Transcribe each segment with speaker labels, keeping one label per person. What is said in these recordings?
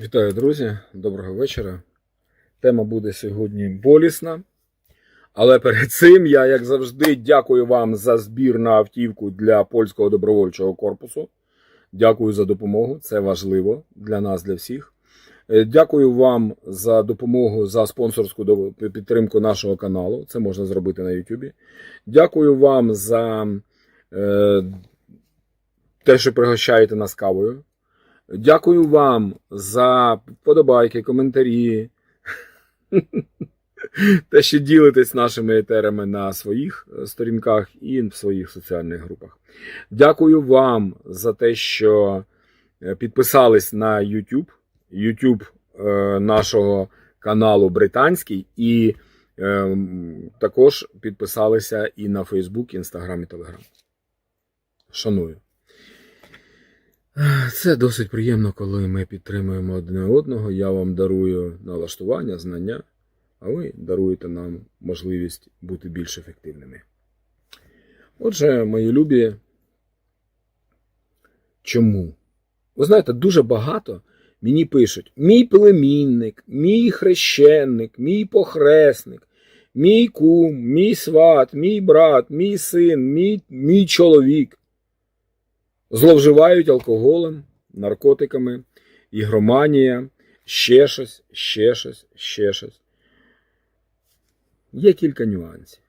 Speaker 1: Вітаю, друзі! Доброго вечора. Тема буде сьогодні болісна. Але перед цим я, як завжди, дякую вам за збір на автівку для польського добровольчого корпусу. Дякую за допомогу. Це важливо для нас, для всіх. Е, Дякую вам за допомогу за спонсорську підтримку нашого каналу. Це можна зробити на YouTube. Дякую вам за е, те, що пригощаєте нас кавою. Дякую вам за вподобайки, коментарі. Те, що ділитесь нашими етерами на своїх е, сторінках і в своїх соціальних групах. Дякую вам за те, що е, підписались на YouTube, YouTube е, нашого каналу британський, і також підписалися і на Facebook, Instagram і Telegram. Шаную. Це досить приємно, коли ми підтримуємо одне одного. Я вам дарую налаштування, знання, а ви даруєте нам можливість бути більш ефективними. Отже, мої любі, чому? Ви знаєте, дуже багато мені пишуть: мій племінник, мій хрещенник, мій похресник, мій кум, мій сват, мій брат, мій син, мій, мій чоловік зловживають алкоголем, наркотиками, ігроманія, ще щось, ще щось, ще щось. Є кілька нюансів.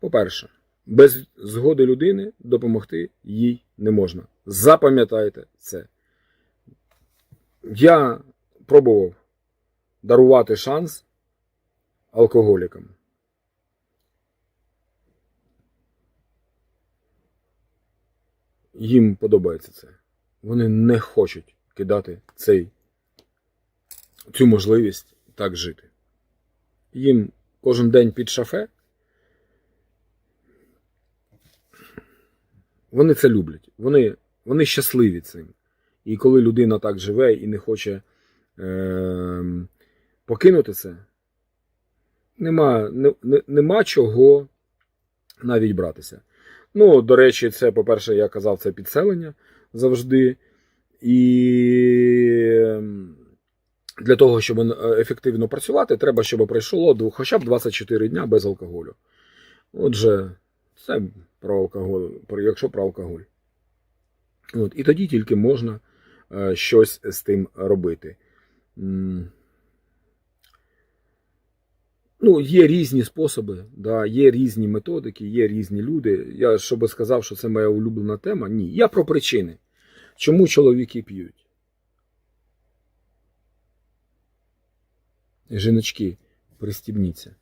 Speaker 1: По-перше, без згоди людини допомогти їй не можна. Запам'ятайте це. Я пробував дарувати шанс алкоголікам. Їм подобається це. Вони не хочуть кидати цей, цю можливість так жити. Їм кожен день під шафе. Вони це люблять. Вони, вони щасливі цим. І коли людина так живе і не хоче е, покинути це, нема, не, не, нема чого навіть братися. Ну, до речі, це, по-перше, я казав, це підселення завжди. І ем, для того, щоб е, ефективно працювати, треба, щоб пройшло хоча б 24 дня без алкоголю. Отже, це про алкоголь, якщо про алкоголь. От, і тоді тільки можна е, щось з тим робити. Ну, є різні способи, да, є різні методики, є різні люди. Я щоб сказав, що це моя улюблена тема. Ні. Я про причини. Чому чоловіки п'ють? Жіночки, пристібніться.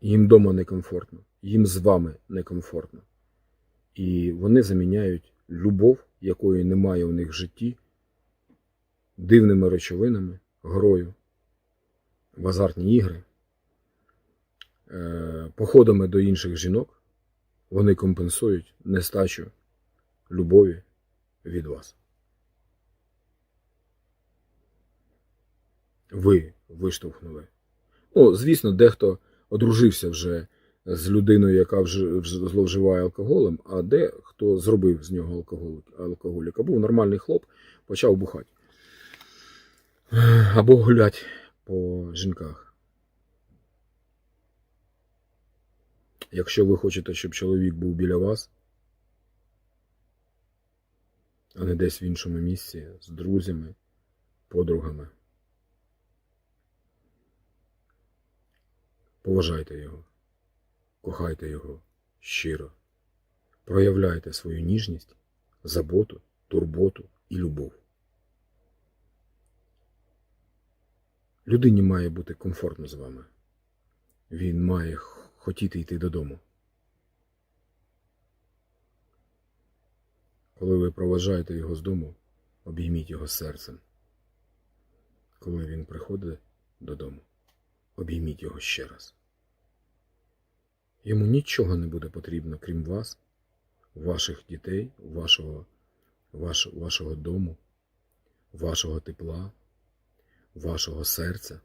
Speaker 1: Їм вдома некомфортно, їм з вами некомфортно. І вони заміняють любов, якої немає у них в житті, дивними речовинами, грою, в азартні ігри, е, походами до інших жінок. Вони компенсують нестачу любові від вас. Ви виштовхнули. Ну, звісно, дехто одружився вже з людиною, яка вже зловживає алкоголем, а де хто зробив з нього алкоголік, алкоголіка. Був нормальний хлоп, почав бухати. Або гулять по жінках. Якщо ви хочете, щоб чоловік був біля вас, а не десь в іншому місці з друзями, подругами, поважайте його. Кохайте його щиро, проявляйте свою ніжність, заботу, турботу і любов. Людині має бути комфортно з вами. Він має хотіти йти додому. Коли ви проважаєте його з дому, обійміть його серцем. Коли він приходить додому, обійміть його ще раз. Йому нічого не буде потрібно, крім вас, ваших дітей, вашого, ваш, вашого дому, вашого тепла, вашого серця.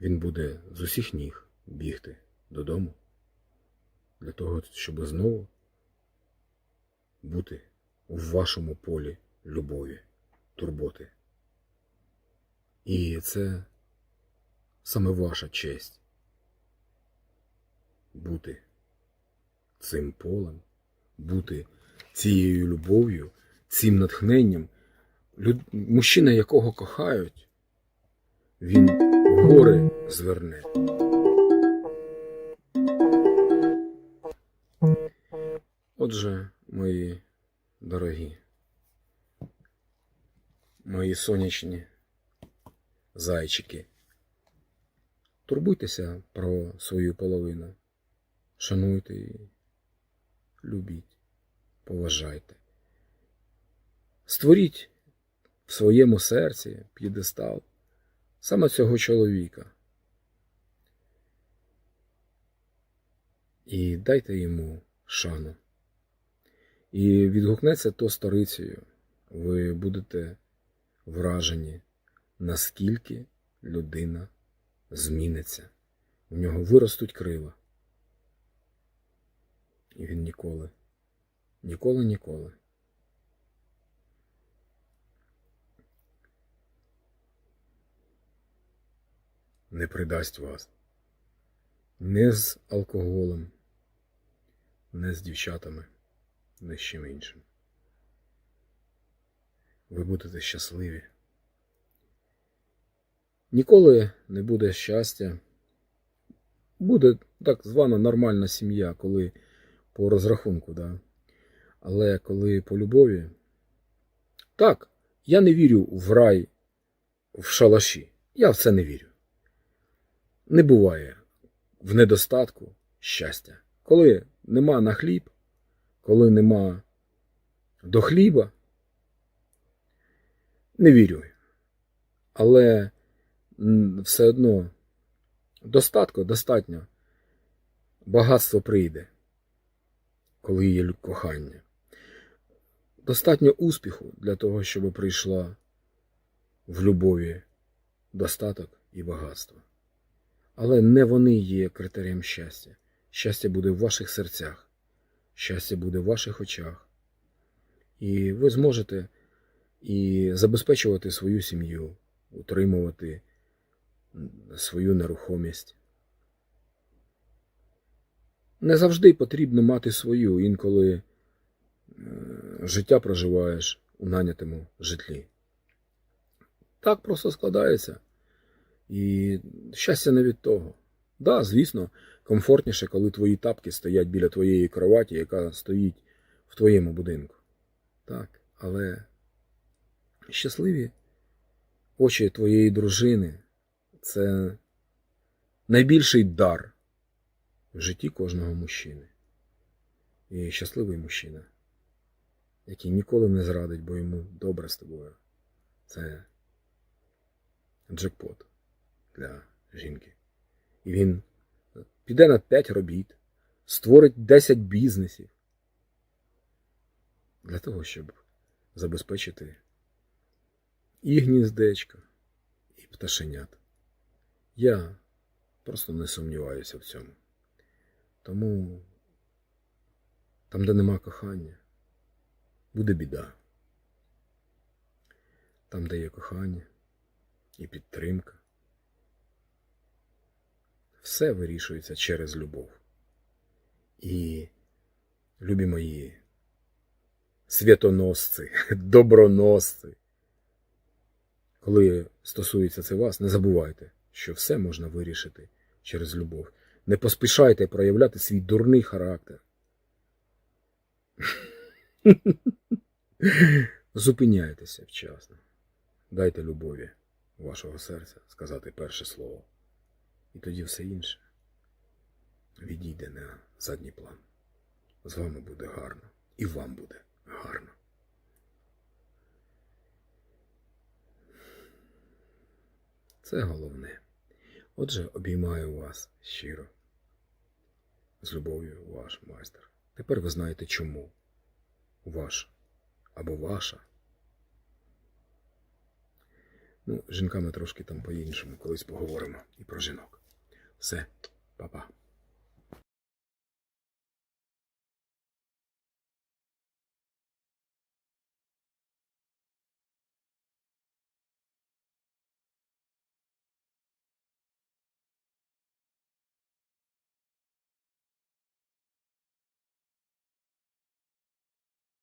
Speaker 1: Він буде з усіх ніг бігти додому, для того, щоб знову бути у вашому полі любові, турботи. І це саме ваша честь бути цим полем, бути цією любов'ю, цим натхненням, Люд... мужчина, якого кохають, він гори зверне. Отже, мої дорогі, мої сонячні зайчики, турбуйтеся про свою половину, шануйте її, любіть, поважайте. Створіть в своєму серці п'єдестал саме цього чоловіка. І дайте йому шану. І відгукнеться то старицею. Ви будете вражені, наскільки людина зміниться. У нього виростуть крила. І він ніколи, ніколи, ніколи. Не придасть вас не з алкоголем, не з дівчатами, не з чим іншим. Ви будете щасливі. Ніколи не буде щастя. Буде так звана нормальна сім'я, коли по розрахунку, да? але коли по любові. Так, я не вірю в рай в шалаші. Я в це не вірю. Не буває в недостатку щастя. Коли нема на хліб, коли нема до хліба, не вірю. Але все одно достатку достатньо. Багатство прийде, коли є кохання. Достатньо успіху для того, щоб прийшла в любові достаток і багатство. Але не вони є критерієм щастя. Щастя буде в ваших серцях, щастя буде в ваших очах. І ви зможете і забезпечувати свою сім'ю, утримувати свою нерухомість. Не завжди потрібно мати свою, інколи е, життя проживаєш у нанятому житлі. Так просто складається. І щастя не від того. Да, звісно, комфортніше, коли твої тапки стоять біля твоєї кроваті, яка стоїть в твоєму будинку. Так, але щасливі очі твоєї дружини це найбільший дар в житті кожного мужчини. І щасливий мужчина, який ніколи не зрадить, бо йому добре з тобою. Це джекпот для жінки. І він піде на 5 робіт, створить 10 бізнесів для того, щоб забезпечити і гніздечко, і пташенят. Я просто не сумніваюся в цьому. Тому там, де нема кохання, буде біда. Там, де є кохання і підтримка, все вирішується через любов. І, любі мої, святоносці, доброносці, коли стосується це вас, не забувайте, що все можна вирішити через любов. Не поспішайте проявляти свій дурний характер. Зупиняйтеся вчасно. Дайте любові вашого серця сказати перше слово. І тоді все інше відійде на задній план. З вами буде гарно. І вам буде гарно. Це головне. Отже, обіймаю вас щиро. З любов'ю, ваш майстер. Тепер ви знаєте чому. Ваш або ваша. Ну, жінками трошки там по-іншому, колись поговоримо і про жінок. Все, па-па.